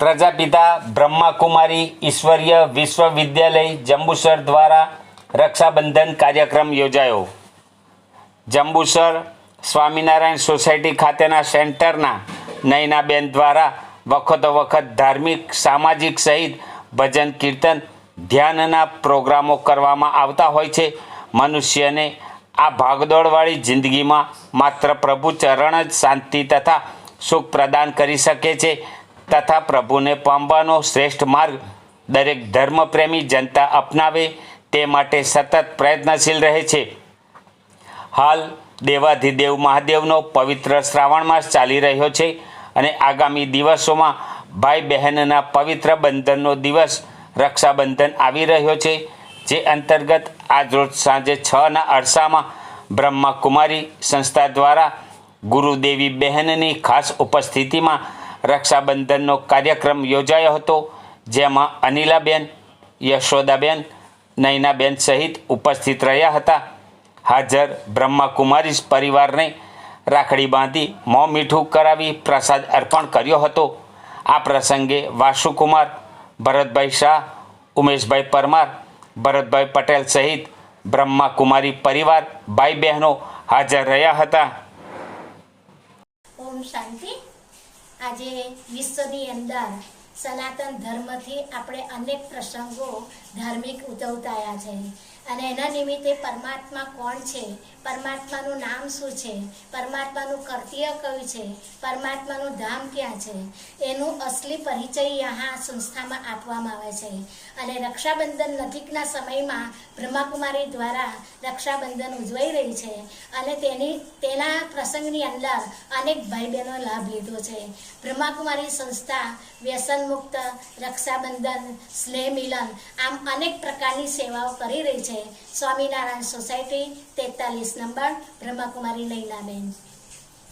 પ્રજાપિતા બ્રહ્માકુમારી ઈશ્વરીય વિશ્વવિદ્યાલય જંબુસર દ્વારા રક્ષાબંધન કાર્યક્રમ યોજાયો. જંબુસર સ્વામિનારાયણ સોસાયટી ખાતેના સેન્ટરના નયનાબેન દ્વારા વખતો વખત ધાર્મિક, સામાજિક સહિત ભજન, કીર્તન ધ્યાનના પ્રોગ્રામો કરવામાં આવતા હોય છે. મનુષ્યને આ ભાગદોડવાળી જિંદગીમાં માત્ર પ્રભુ ચરણ જ શાંતિ તથા સુખ પ્રદાન કરી શકે છે. તથા પ્રભુને પામવાનો શ્રેષ્ઠ માર્ગ દરેક ધર્મપ્રેમી જનતા અપનાવે તે માટે સતત પ્રયત્નશીલ રહે છે. હાલ દેવાધિદેવ મહાદેવનો પવિત્ર શ્રાવણ માસ ચાલી રહ્યો છે અને આગામી દિવસોમાં ભાઈ બહેનના પવિત્ર બંધનનો દિવસ રક્ષાબંધન આવી રહ્યો છે, જે અંતર્ગત આજરોજ સાંજે છના અરસામાં બ્રહ્મા કુમારી સંસ્થા દ્વારા ગુરુદેવી બહેનની ખાસ ઉપસ્થિતિમાં રક્ષાબંધનનો કાર્યક્રમ યોજાયો હતો, જેમાં અનિલાબેન, યશોદાબેન નૈનાબેન સહિત ઉપસ્થિત રહ્યા હતા. હાજર બ્રહ્માકુમારી પરિવારને રાખડી બાંધી મોં મીઠું કરાવી પ્રસાદ અર્પણ કર્યો હતો. આ પ્રસંગે વાસુકુમાર, ભરતભાઈ શાહ, ઉમેશભાઈ પરમાર, ભરતભાઈ પટેલ સહિત બ્રહ્માકુમારી પરિવાર ભાઈ બહેનો હાજર રહ્યા હતા. ઓમ શાંતિ. આજે વિશ્વની અંદર સનાતન ધર્મથી આપણે અનેક પ્રસંગો ધાર્મિક ઉજવતાયા છે. અને એના નિમિત્તે પરમાત્મા કોણ છે? પરમાત્માનું નામ શું છે? પરમાત્માનું કર્તવ્ય કયું છે? પરમાત્માનું ધામ ક્યાં છે? એનું અસલી પરિચય यहाँ સંસ્થામાં આપવામાં આવે છે. અને રક્ષાબંધન નજીકના સમયમાં બ્રહ્માકુમારી દ્વારા રક્ષાબંધન ઉજવાઈ રહી છે. અને તેની, તેના પ્રસંગની અંદર અનેક ભાઈ બહેનો લાભ લીધો છે. બ્રહ્માકુમારી સંસ્થા વ્યસન મુક્ત રક્ષાબંધન, સ્નેહ મિલન આમ અનેક પ્રકારની સેવાઓ કરી રહી છે. સ્વામિનારાયણ સોસાયટી તેતાલીસ નંબર બ્રહ્માકુમારી નૈનાબેન